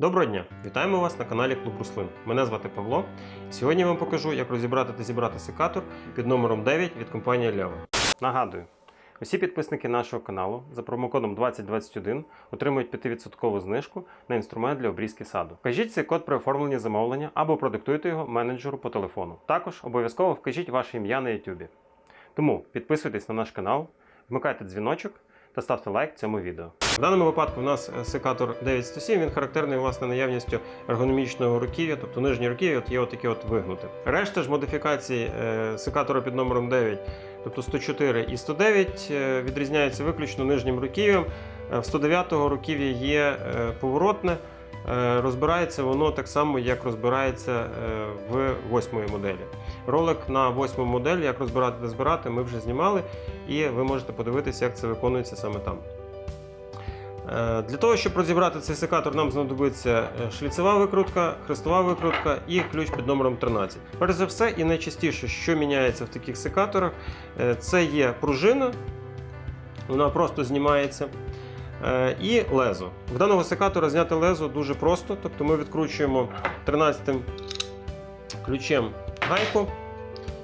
Доброго дня! Вітаємо вас на каналі Клуб Руслин. Мене звати Павло. Сьогодні я вам покажу, як розібрати та зібрати секатор під номером 9 від компанії Leo. Нагадую, усі підписники нашого каналу за промокодом 2021 отримують 5% знижку на інструмент для обрізки саду. Вкажіть цей код при оформленні замовлення або продиктуйте його менеджеру по телефону. Також обов'язково вкажіть ваше ім'я на YouTube. Тому підписуйтесь на наш канал, вмикайте дзвіночок та ставте лайк цьому відео. В даному випадку у нас е, секатор 907, він характерний власне наявністю ергономічного руків'я, тобто нижні руків'я от є отакі от вигнути. Решта ж модифікацій секатора під номером 9, тобто 104 і 109, е, відрізняються виключно нижнім руків'ям. Е, В 109 руків'я є поворотне. Е, Розбирається воно так само, як розбирається е, в восьмої моделі. Ролик на восьму модель, як розбирати та збирати, ми вже знімали, і ви можете подивитися, як це виконується саме там. Е, Для того, щоб розібрати цей секатор, нам знадобиться шліцева викрутка, хрестова викрутка і ключ під номером 13. Перш за все, і найчастіше, що міняється в таких секаторах, це є пружина, вона просто знімається. Е, І лезо. В даного секатора зняти лезо дуже просто, тобто ми відкручуємо 13 ключем гайку,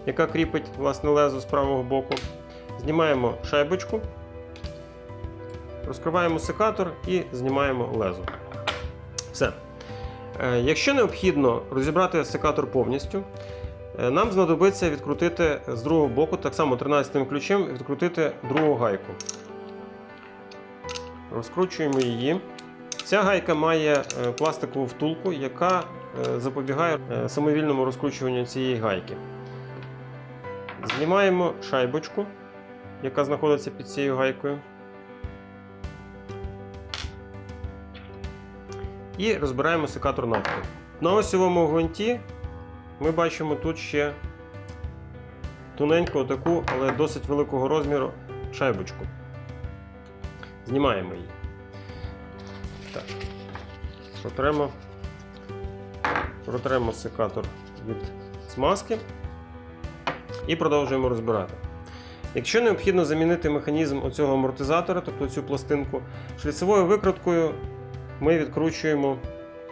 яка кріпить власне лезо з правого боку. Знімаємо шайбочку, розкриваємо секатор і знімаємо лезо. Все. Е, Якщо необхідно розібрати секатор повністю, е, нам знадобиться відкрутити з другого боку, так само 13 ключем, відкрутити другу гайку. Розкручуємо її. Ця гайка має е, пластикову втулку, яка е, запобігає е, самовільному розкручуванню цієї гайки. Знімаємо шайбочку, яка знаходиться під цією гайкою. І розбираємо секатор навпіл. На осьовому гвинті ми бачимо тут ще тоненьку таку, але досить великого розміру шайбочку. Знімаємо її. Так. Протремо, протремо секатор від смазки і продовжуємо розбирати. Якщо необхідно замінити механізм оцього амортизатора, тобто цю пластинку, шліцевою викруткою ми відкручуємо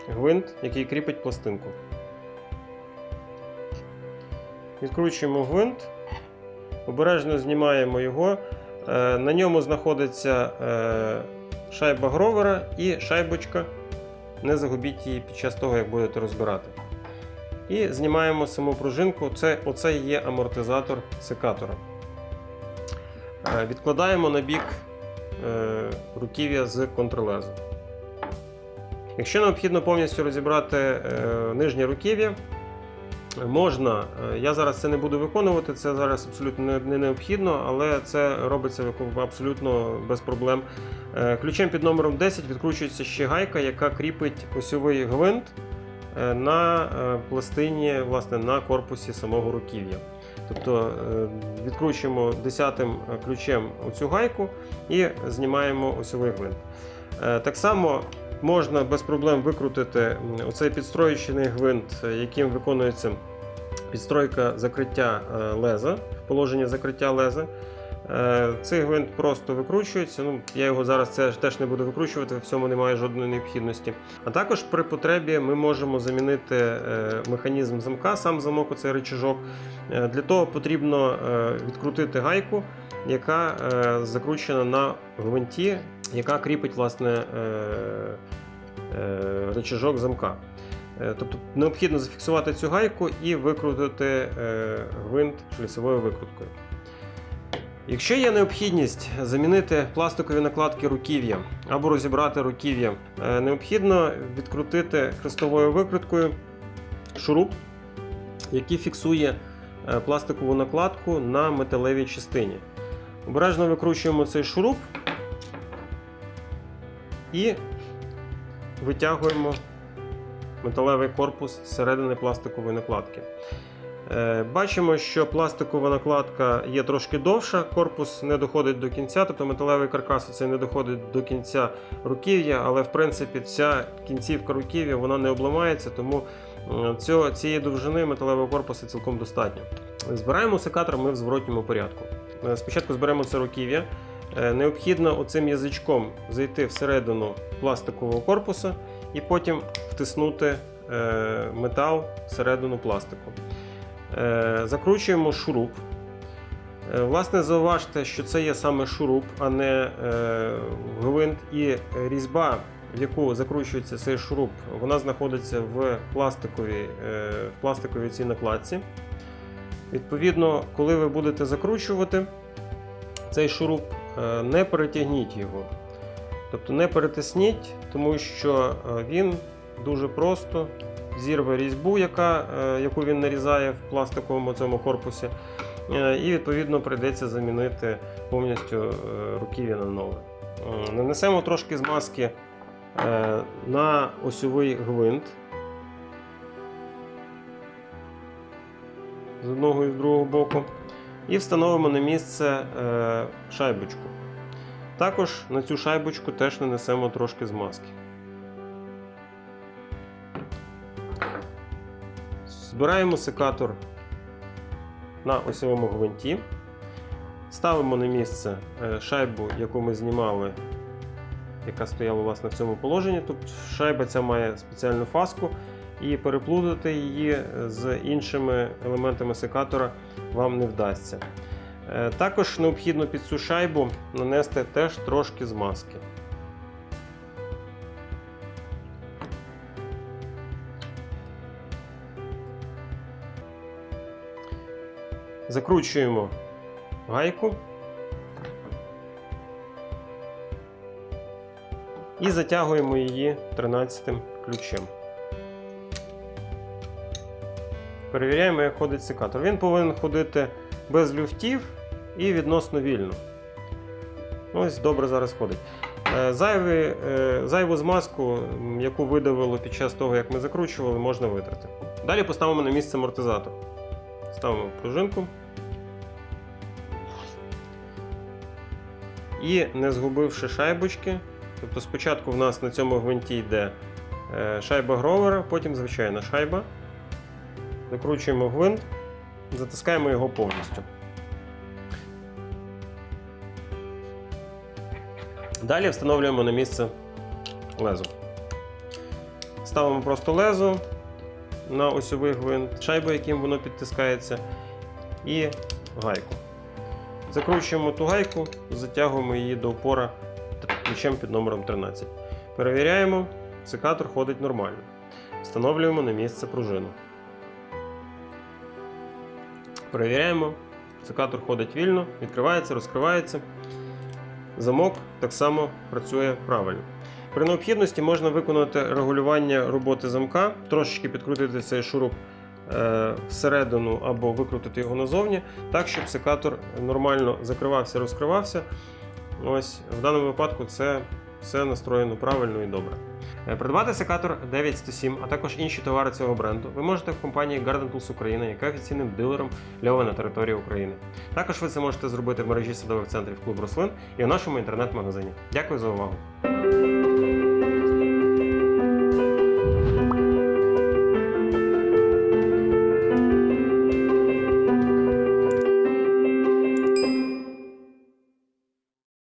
гвинт, який кріпить пластинку. Відкручуємо гвинт, обережно знімаємо його. Е, На ньому знаходиться е, шайба гровера і шайбочка. Не загубіть її під час того, як будете розбирати. І знімаємо саму пружинку. Це, оце є амортизатор секатора. Е, Відкладаємо на бік руків'я з контролезу. Якщо необхідно повністю розібрати нижнє руків'я, Можна, Е, я зараз це не буду виконувати, це зараз абсолютно не- не необхідно, але це робиться абсолютно без проблем. Е, Ключем під номером 10 відкручується ще гайка, яка кріпить осьовий гвинт е, на пластині, власне, на корпусі самого руків'я. Тобто відкручуємо 10 ключем оцю гайку і знімаємо осьовий гвинт. Так само можна без проблем викрутити оцей підстроєчений гвинт, е, яким виконується підстройка закриття е, леза, положення закриття леза. Е, Цей гвинт просто викручується. Ну, я його зараз це теж не буду викручувати, в цьому немає жодної необхідності. А також при потребі ми можемо замінити е, механізм замка, сам замок, оцей рычажок. Е, Для того потрібно відкрутити гайку, яка закручена на гвинті, яка кріпить власне е, замка. Тобто необхідно зафіксувати цю гайку і викрутити гвинт шліцевою викруткою. Якщо є необхідність замінити пластикові накладки руків'я або розібрати руків'я, е, необхідно відкрутити хрестовою викруткою шуруп, який фіксує е, пластикову накладку на металевій частині. Обережно викручуємо цей шуруп і витягуємо металевий корпус з середини пластикової накладки. Е, Бачимо, що пластикова накладка є трошки довша, корпус не доходить до кінця, тобто металевий каркас це не доходить до кінця руків'я, але в принципі ця кінцівка руків'я вона не обламається, тому цього, цієї довжини металевого корпусу цілком достатньо. Збираємо секатор ми в зворотньому порядку. Е, Спочатку зберемо це руків'я. Е, Необхідно оцим язичком зайти всередину пластикового корпуса і потім втиснути метал всередину пластику. Е, Закручуємо шуруп. Е, Власне, зауважте, що це є саме шуруп, а не е, гвинт і різьба, в яку закручується цей шуруп, вона знаходиться в пластиковій, в пластиковій цій накладці. Відповідно, коли ви будете закручувати цей шуруп, не перетягніть його. Тобто не перетисніть, тому що він дуже просто зірве різьбу, яка, е, яку він нарізає в пластиковому цьому корпусі, е, і відповідно прийдеться замінити повністю е, руків'я на нове. Нанесемо трошки змазки на осьовий гвинт. З одного і з другого боку. І встановимо на місце шайбочку. Також на цю шайбочку теж нанесемо трошки змазки. Збираємо секатор на осьовому гвинті. Ставимо на місце е, шайбу, яку ми знімали, яка стояла власне в цьому положенні. Тобто шайба ця має спеціальну фаску, і переплутати її з іншими елементами секатора вам не вдасться. Е, Також необхідно під цю шайбу нанести теж трошки змазки. Закручуємо гайку і затягуємо її 13 ключем. Перевіряємо, як ходить секатор. Він повинен ходити без люфтів і відносно вільно. Ось добре зараз ходить. Е, Зайві, е, зайву змазку, яку видавило під час того, як ми закручували, можна витрати. Далі поставимо на місце амортизатор. Ставимо пружинку. І не згубивши шайбочки, тобто спочатку в нас на цьому гвинті йде е, шайба гровера, потім звичайна шайба. Закручуємо гвинт, затискаємо його повністю. Далі встановлюємо на місце лезо. Ставимо просто лезо на осьовий гвинт, шайбу, яким воно підтискається, і гайку. Закручуємо ту гайку, затягуємо її до опора ключем під номером 13. Перевіряємо, секатор ходить нормально. Встановлюємо на місце пружину. Перевіряємо, секатор ходить вільно, відкривається, розкривається. Замок так само працює правильно. При необхідності можна виконати регулювання роботи замка, трошечки підкрутити цей шуруп е, всередину або викрутити його назовні, так, щоб секатор нормально закривався, розкривався. Ось В даному випадку це все настроєно правильно і добре. Е, Придбати секатор 9107, а також інші товари цього бренду ви можете в компанії Garden Tools Україна, яка офіційним дилером Льова на території України. Також ви це можете зробити в мережі садових центрів клуб рослин і у нашому інтернет-магазині. Дякую за увагу!